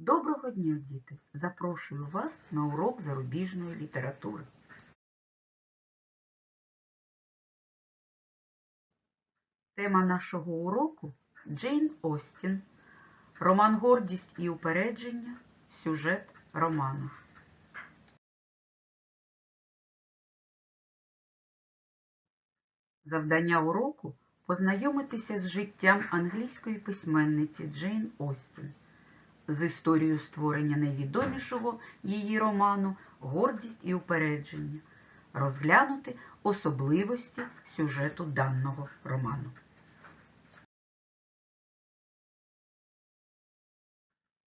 Доброго дня, діти! Запрошую вас на урок зарубіжної літератури. Тема нашого уроку Джейн Остін. Роман Гордість і упередження. Сюжет роману. Завдання уроку познайомитися з життям англійської письменниці Джейн Остін з історією створення найвідомішого її роману Гордість і упередження, розглянути особливості сюжету даного роману.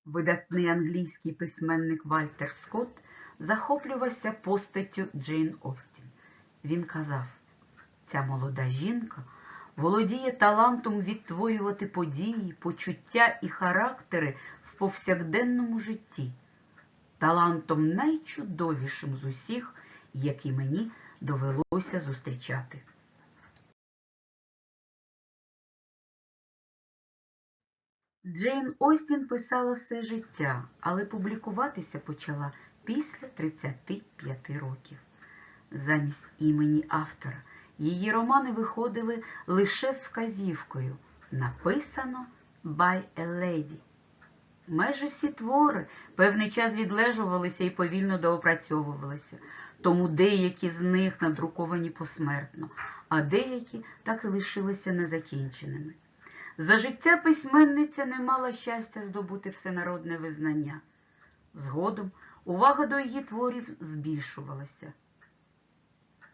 Видатний англійський письменник Вальтер Скотт захоплювався постаттю Джейн Остін. Він казав, ця молода жінка володіє талантом відтворювати події, почуття і характери в повсякденному житті, талантом найчудовішим з усіх, які мені довелося зустрічати. Джейн Остін писала все життя, але публікуватися почала після 35 років. Замість імені автора її романи виходили лише з вказівкою написано by a lady. Майже всі твори певний час відлежувалися і повільно доопрацьовувалися, тому деякі з них надруковані посмертно, а деякі так і лишилися незакінченими. За життя письменниця не мала щастя здобути всенародне визнання. Згодом увага до її творів збільшувалася.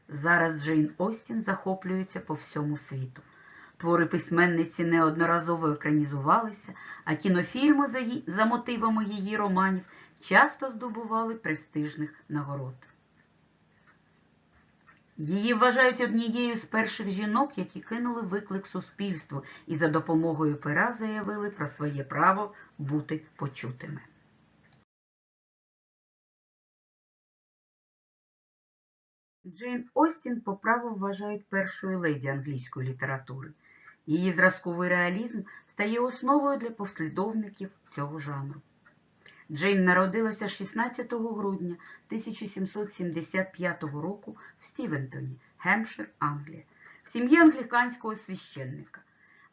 Зараз Джейн Остін захоплюється по всьому світу. Твори письменниці неодноразово екранізувалися, а кінофільми за, ї- за мотивами її романів часто здобували престижних нагород. Її вважають однією з перших жінок, які кинули виклик суспільству і за допомогою пера заявили про своє право бути почутими. Джейн Остін по праву вважають першою леді англійської літератури. Її зразковий реалізм стає основою для послідовників цього жанру. Джейн народилася 16 грудня 1775 року в Стівентоні, Гемпшир, Англія, в сім'ї англіканського священника.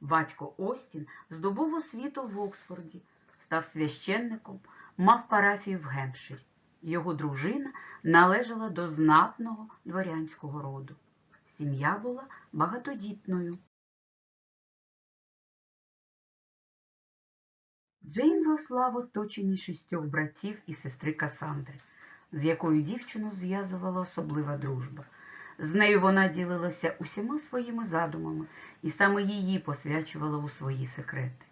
Батько Остін здобув освіту в Оксфорді, став священником, мав парафію в Гемпширі. Його дружина належала до знатного дворянського роду. Сім'я була багатодітною. Джейн росла в оточенні шістьох братів і сестри Касандри, з якою дівчину зв'язувала особлива дружба. З нею вона ділилася усіма своїми задумами і саме її посвячувала у свої секрети.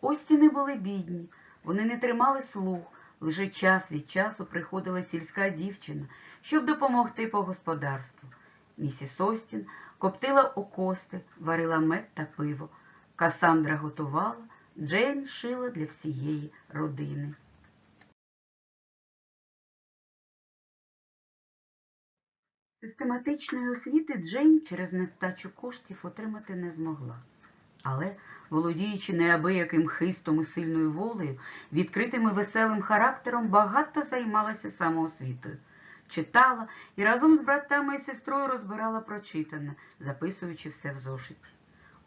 Остіни були бідні, вони не тримали слух, лише час від часу приходила сільська дівчина, щоб допомогти по господарству. Місіс Остін коптила окости, варила мед та пиво. Касандра готувала, Джейн шила для всієї родини. Систематичної освіти Джейн через нестачу коштів отримати не змогла. Але, володіючи неабияким хистом і сильною волею, відкритим і веселим характером, багато займалася самоосвітою. Читала і разом з братами і сестрою розбирала прочитане, записуючи все в зошиті.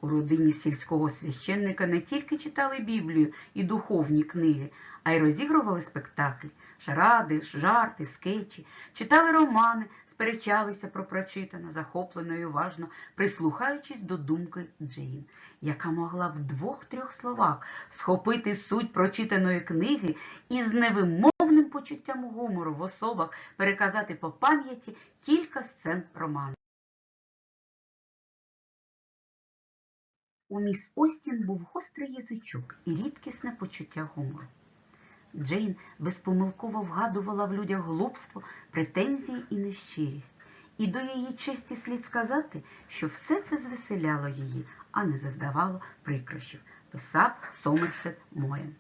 У родині сільського священника не тільки читали Біблію і духовні книги, а й розігрували спектаклі, шаради, жарти, скетчі, читали романи, сперечалися про прочитане, захоплено і уважно прислухаючись до думки Джейн, яка могла в двох-трьох словах схопити суть прочитаної книги і з невимовним почуттям гумору в особах переказати по пам'яті кілька сцен роману. У міс Остін був гострий язичок і рідкісне почуття гумору. Джейн безпомилково вгадувала в людях глупство, претензії і нещирість. І до її честі слід сказати, що все це звеселяло її, а не завдавало прикрощів, писав Сомерсет Моєн.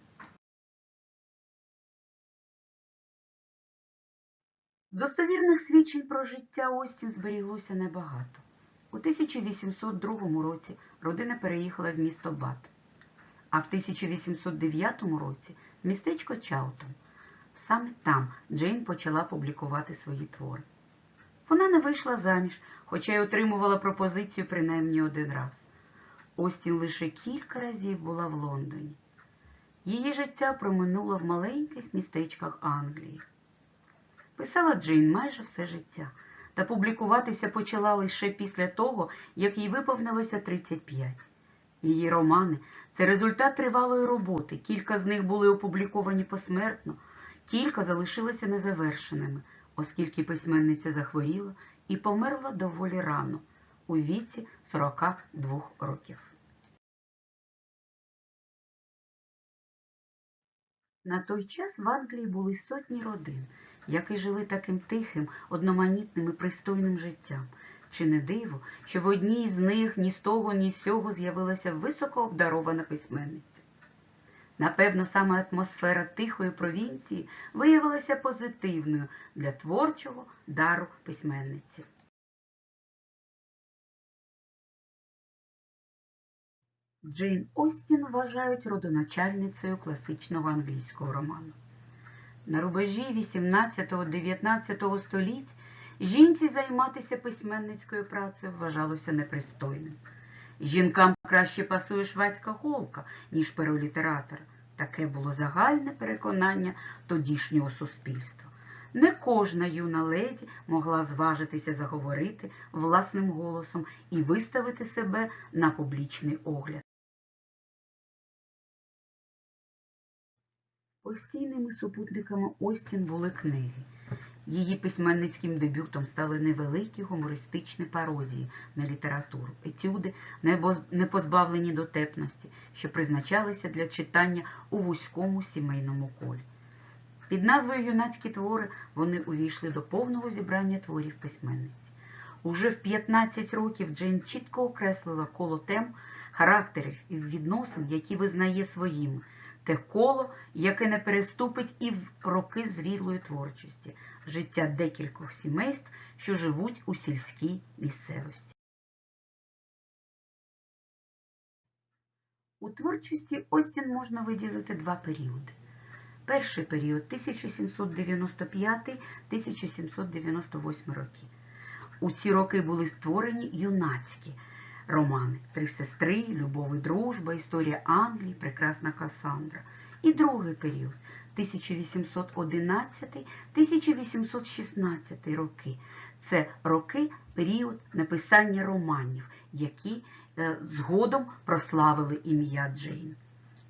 Достовірних свідчень про життя Остін зберіглося небагато. У 1802 році родина переїхала в місто Бат. а в 1809 році містечко Чаутон. Саме там Джейн почала публікувати свої твори. Вона не вийшла заміж, хоча й отримувала пропозицію принаймні один раз. Остін лише кілька разів була в Лондоні. Її життя проминуло в маленьких містечках Англії. Писала Джейн майже все життя, та публікуватися почала лише після того, як їй виповнилося 35. Її романи це результат тривалої роботи. Кілька з них були опубліковані посмертно, кілька залишилися незавершеними, оскільки письменниця захворіла і померла доволі рано, у віці 42 років. На той час в Англії були сотні родин, які жили таким тихим, одноманітним і пристойним життям. Чи не диво, що в одній з них ні з того, ні з сього з'явилася високообдарована письменниця? Напевно, саме атмосфера тихої провінції виявилася позитивною для творчого дару письменниці. Джейн Остін вважають родоначальницею класичного англійського роману. На рубежі 18-19 століть жінці займатися письменницькою працею вважалося непристойним. Жінкам краще пасує шведська голка, ніж перо літератора. Таке було загальне переконання тодішнього суспільства. Не кожна юна леді могла зважитися заговорити власним голосом і виставити себе на публічний огляд. Постійними супутниками Остін були книги. Її письменницьким дебютом стали невеликі гумористичні пародії на літературу, етюди, небоз- не позбавлені дотепності, що призначалися для читання у вузькому сімейному колі. Під назвою Юнацькі твори вони увійшли до повного зібрання творів письменниці. Уже в 15 років Джейн чітко окреслила коло тем, характерів і відносин, які визнає своїми, те коло, яке не переступить і в роки зрілої творчості, життя декількох сімейств, що живуть у сільській місцевості. У творчості Остін можна виділити два періоди. Перший період 1795-1798 роки. У ці роки були створені юнацькі романи Три сестри, Любов і дружба, Історія Англії, Прекрасна Касандра. І другий період 1811-1816 роки. Це роки період написання романів, які е, згодом прославили ім'я Джейн.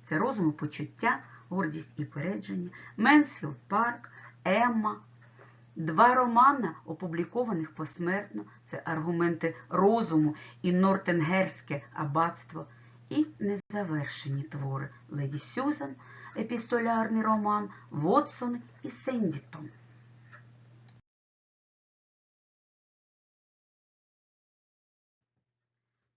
Це розум і почуття, гордість і передження, Менсфілд Парк, Емма. Два романа, опублікованих посмертно, це аргументи розуму і Нортенгерське аббатство, і незавершені твори Леді Сюзан, епістолярний роман, Вотсон і Сендітон.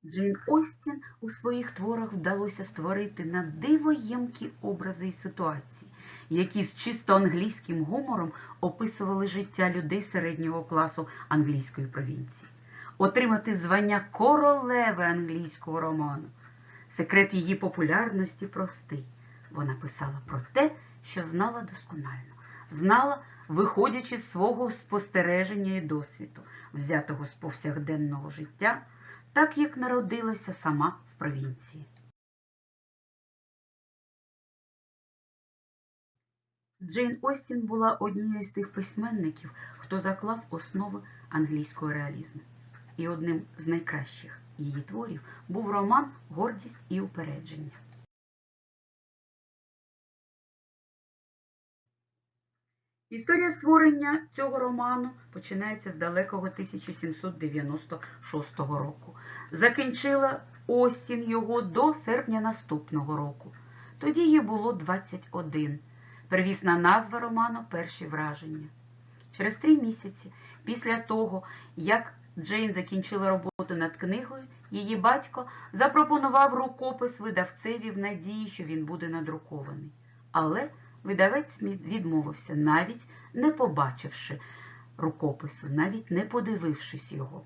Джейн Остін у своїх творах вдалося створити на диво ємкі образи і ситуації, які з чисто англійським гумором описували життя людей середнього класу англійської провінції. Отримати звання королеви англійського роману. Секрет її популярності простий. Вона писала про те, що знала досконально, знала, виходячи з свого спостереження і досвіду, взятого з повсякденного життя так як народилася сама в провінції. Джейн Остін була однією з тих письменників, хто заклав основи англійського реалізму. І одним з найкращих її творів був роман Гордість і упередження. Історія створення цього роману починається з далекого 1796 року. Закінчила Остін його до серпня наступного року. Тоді їй було 21. Первісна назва роману Перші враження. Через три місяці після того, як Джейн закінчила роботу над книгою, її батько запропонував рукопис видавцеві в надії, що він буде надрукований. Але видавець відмовився, навіть не побачивши рукопису, навіть не подивившись його.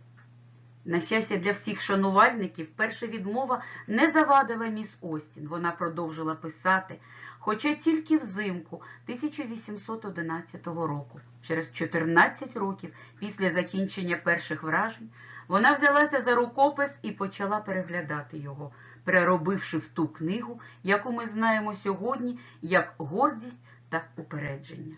На щастя, для всіх шанувальників перша відмова не завадила міс Остін. Вона продовжила писати, хоча тільки взимку 1811 року, через 14 років після закінчення перших вражень, вона взялася за рукопис і почала переглядати його, переробивши в ту книгу, яку ми знаємо сьогодні як гордість та упередження.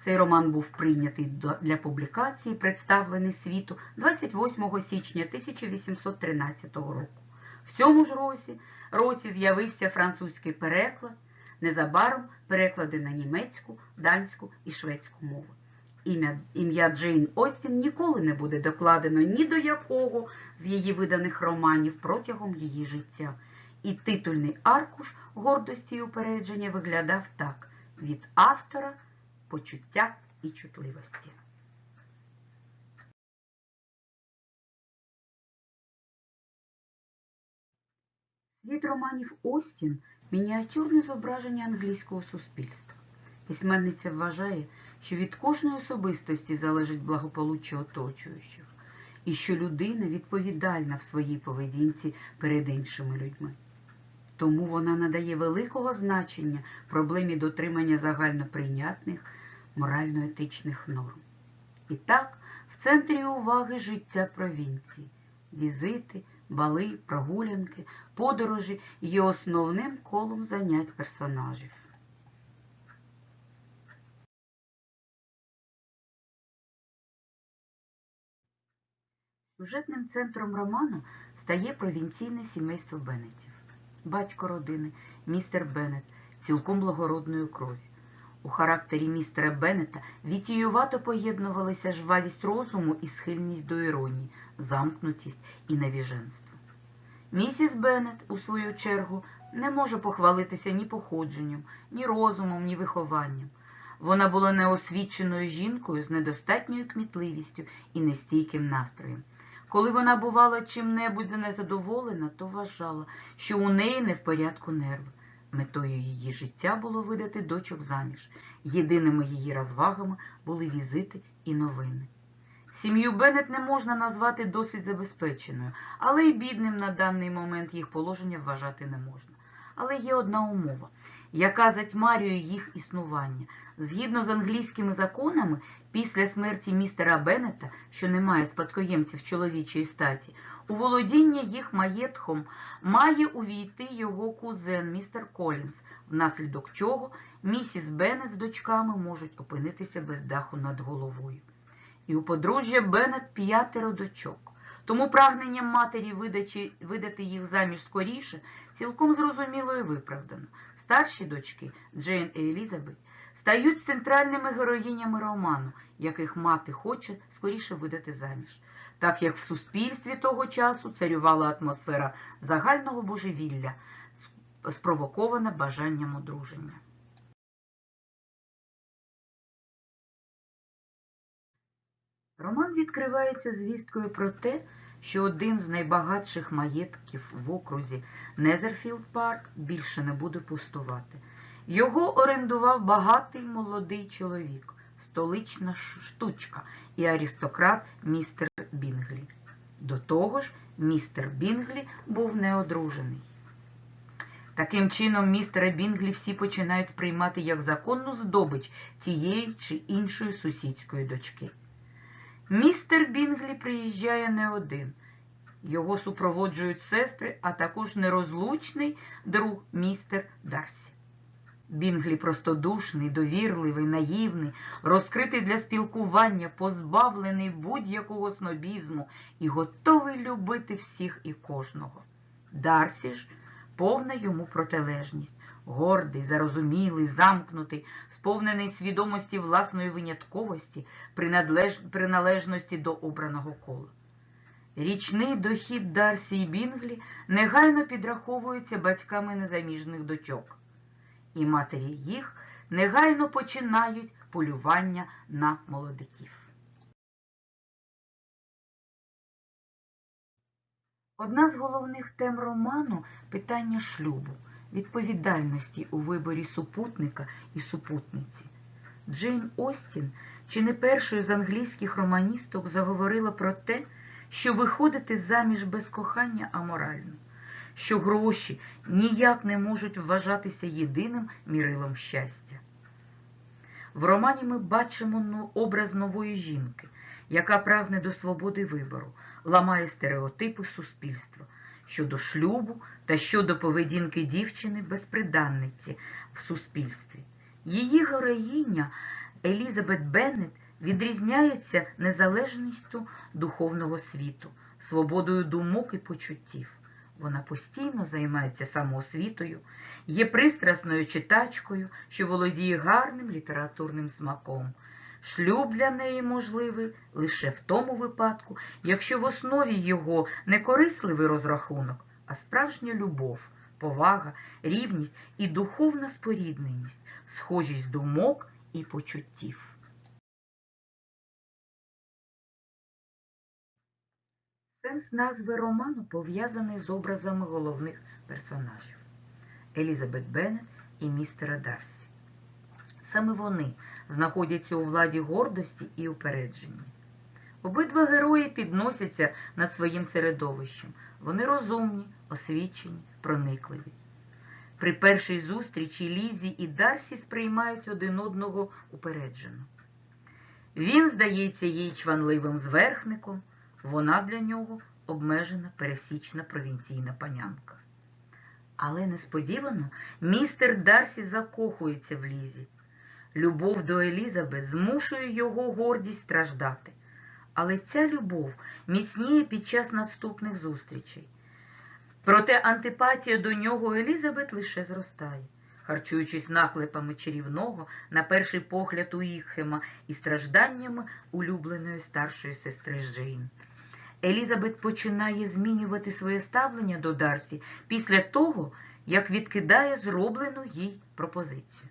Цей роман був прийнятий для публікації, представлений світу 28 січня 1813 року. В цьому ж році, році з'явився французький переклад, незабаром переклади на німецьку, данську і шведську мови. Ім'я, Джейн Остін ніколи не буде докладено ні до якого з її виданих романів протягом її життя. І титульний аркуш гордості і упередження виглядав так: від автора почуття і чутливості. Світ романів Остін мініатюрне зображення англійського суспільства. Письменниця вважає, що від кожної особистості залежить благополуччя оточуючих, і що людина відповідальна в своїй поведінці перед іншими людьми. Тому вона надає великого значення проблемі дотримання загальноприйнятних морально-етичних норм. І так, в центрі уваги життя провінції, візити, бали, прогулянки, подорожі є основним колом занять персонажів. Сюжетним центром роману стає провінційне сімейство Беннетів. Батько родини, містер Беннет, цілком благородної крові. У характері містера Беннета вітіювато поєднувалися жвавість розуму і схильність до іронії, замкнутість і навіженство. Місіс Беннет, у свою чергу, не може похвалитися ні походженням, ні розумом, ні вихованням. Вона була неосвіченою жінкою з недостатньою кмітливістю і нестійким настроєм. Коли вона бувала чим-небудь незадоволена, то вважала, що у неї не в порядку нерви. Метою її життя було видати дочок заміж. Єдиними її розвагами були візити і новини. Сім'ю Беннет не можна назвати досить забезпеченою, але й бідним на даний момент їх положення вважати не можна. Але є одна умова, яка затьмарює їх існування. Згідно з англійськими законами, після смерті містера Беннета, що не має спадкоємців чоловічої статі, у володіння їх маєтком має увійти його кузен містер Колінс, внаслідок чого місіс Беннет з дочками можуть опинитися без даху над головою. І у подружжя Беннет п'ятеро дочок. Тому прагненням матері видати їх заміж скоріше цілком зрозуміло і виправдано. Старші дочки Джейн і Елізабет стають центральними героїнями роману, яких мати хоче скоріше видати заміж, так як в суспільстві того часу царювала атмосфера загального божевілля, спровокована бажанням одруження. Роман відкривається звісткою про те, що один з найбагатших маєтків в окрузі Незерфілд Парк більше не буде пустувати. Його орендував багатий молодий чоловік, столична штучка і аристократ містер Бінглі. До того ж, містер Бінглі був неодружений. Таким чином, містера Бінглі всі починають сприймати як законну здобич тієї чи іншої сусідської дочки. Містер Бінглі приїжджає не один. Його супроводжують сестри, а також нерозлучний друг містер Дарсі. Бінглі простодушний, довірливий, наївний, розкритий для спілкування, позбавлений будь-якого снобізму і готовий любити всіх і кожного. Дарсі ж повна йому протилежність, гордий, зарозумілий, замкнутий, сповнений свідомості власної винятковості, принадлеж... приналежності до обраного кола. Річний дохід Дарсі і Бінглі негайно підраховується батьками незаміжних дочок, і матері їх негайно починають полювання на молодиків. Одна з головних тем роману питання шлюбу, відповідальності у виборі супутника і супутниці. Джейн Остін чи не першою з англійських романісток заговорила про те, що виходити заміж без кохання аморально, що гроші ніяк не можуть вважатися єдиним мірилом щастя. В романі ми бачимо ну, образ нової жінки, яка прагне до свободи вибору, ламає стереотипи суспільства щодо шлюбу та щодо поведінки дівчини безприданниці в суспільстві. Її героїня Елізабет Беннет відрізняється незалежністю духовного світу, свободою думок і почуттів. Вона постійно займається самоосвітою, є пристрасною читачкою, що володіє гарним літературним смаком. Шлюб для неї можливий лише в тому випадку, якщо в основі його не корисливий розрахунок, а справжня любов, повага, рівність і духовна спорідненість, схожість думок і почуттів. Сенс назви роману пов'язаний з образами головних персонажів Елізабет Беннет і містера Дарсі. Саме вони знаходяться у владі гордості і упередженні. Обидва герої підносяться над своїм середовищем. Вони розумні, освічені, проникливі. При першій зустрічі Лізі і Дарсі сприймають один одного упереджено. Він здається їй чванливим зверхником, вона для нього обмежена пересічна провінційна панянка. Але несподівано містер Дарсі закохується в Лізі. Любов до Елізабет змушує його гордість страждати. Але ця любов міцніє під час наступних зустрічей. Проте антипатія до нього Елізабет лише зростає, харчуючись наклепами чарівного, на перший погляд Уікхема і стражданнями улюбленої старшої сестри Джейн. Елізабет починає змінювати своє ставлення до Дарсі після того, як відкидає зроблену їй пропозицію.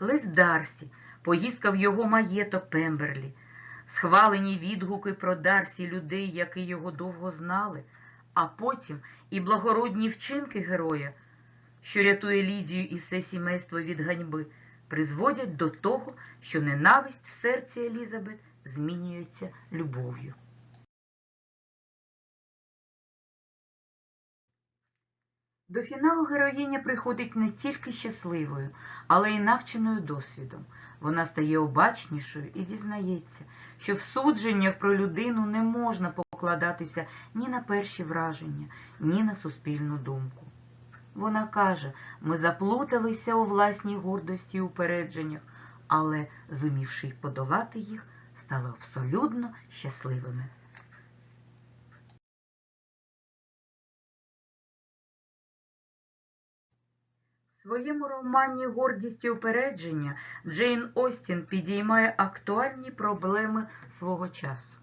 Лист Дарсі, поїздка його маєток Пемберлі, схвалені відгуки про Дарсі людей, які його довго знали, а потім і благородні вчинки героя, що рятує Лідію і все сімейство від ганьби, призводять до того, що ненависть в серці Елізабет змінюється любов'ю. До фіналу героїня приходить не тільки щасливою, але й навченою досвідом. Вона стає обачнішою і дізнається, що в судженнях про людину не можна покладатися ні на перші враження, ні на суспільну думку. Вона каже, ми заплуталися у власній гордості і упередженнях, але, зумівши й подолати їх, стали абсолютно щасливими. Своєму романі Гордість і упередження Джейн Остін підіймає актуальні проблеми свого часу.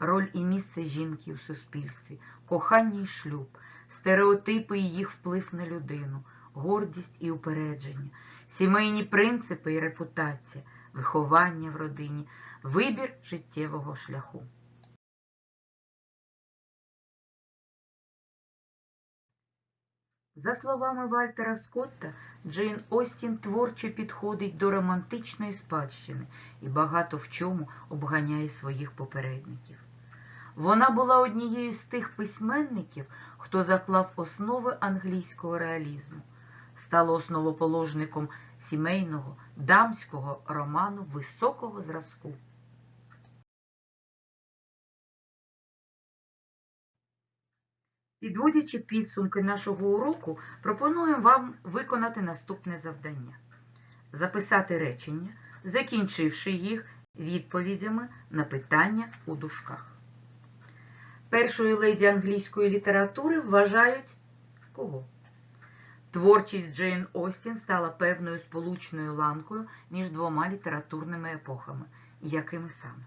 Роль і місце жінки у суспільстві, кохання і шлюб, стереотипи і їх вплив на людину, гордість і упередження, сімейні принципи і репутація, виховання в родині, вибір життєвого шляху. За словами Вальтера Скотта, Джейн Остін творчо підходить до романтичної спадщини і багато в чому обганяє своїх попередників. Вона була однією з тих письменників, хто заклав основи англійського реалізму, стала основоположником сімейного дамського роману високого зразку. Підводячи підсумки нашого уроку, пропонуємо вам виконати наступне завдання. Записати речення, закінчивши їх відповідями на питання у дужках. Першою леді англійської літератури вважають кого? Творчість Джейн Остін стала певною сполучною ланкою між двома літературними епохами. Якими саме?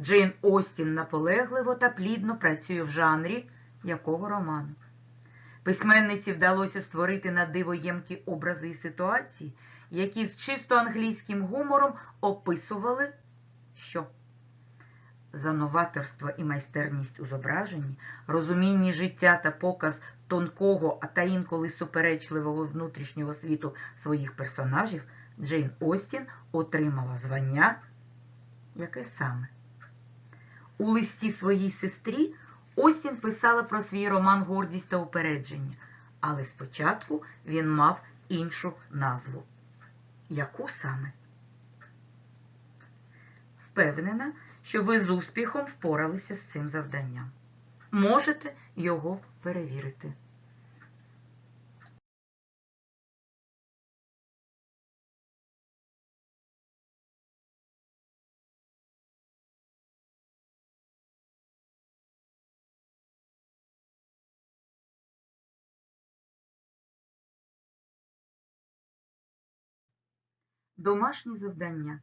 Джейн Остін наполегливо та плідно працює в жанрі якого роману? Письменниці вдалося створити на диво ємкі образи і ситуації, які з чисто англійським гумором описували що? За новаторство і майстерність у зображенні, розумінні життя та показ тонкого, а та інколи суперечливого внутрішнього світу своїх персонажів Джейн Остін отримала звання. Яке саме? У листі своїй сестрі Остін писала про свій роман Гордість та упередження, але спочатку він мав іншу назву. Яку саме? Впевнена, що ви з успіхом впоралися з цим завданням. Можете його перевірити. Домашнє завдання.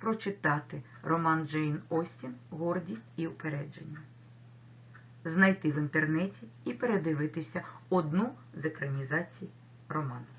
Прочитати роман Джейн Остін Гордість і упередження. Знайти в інтернеті і передивитися одну з екранізацій роману.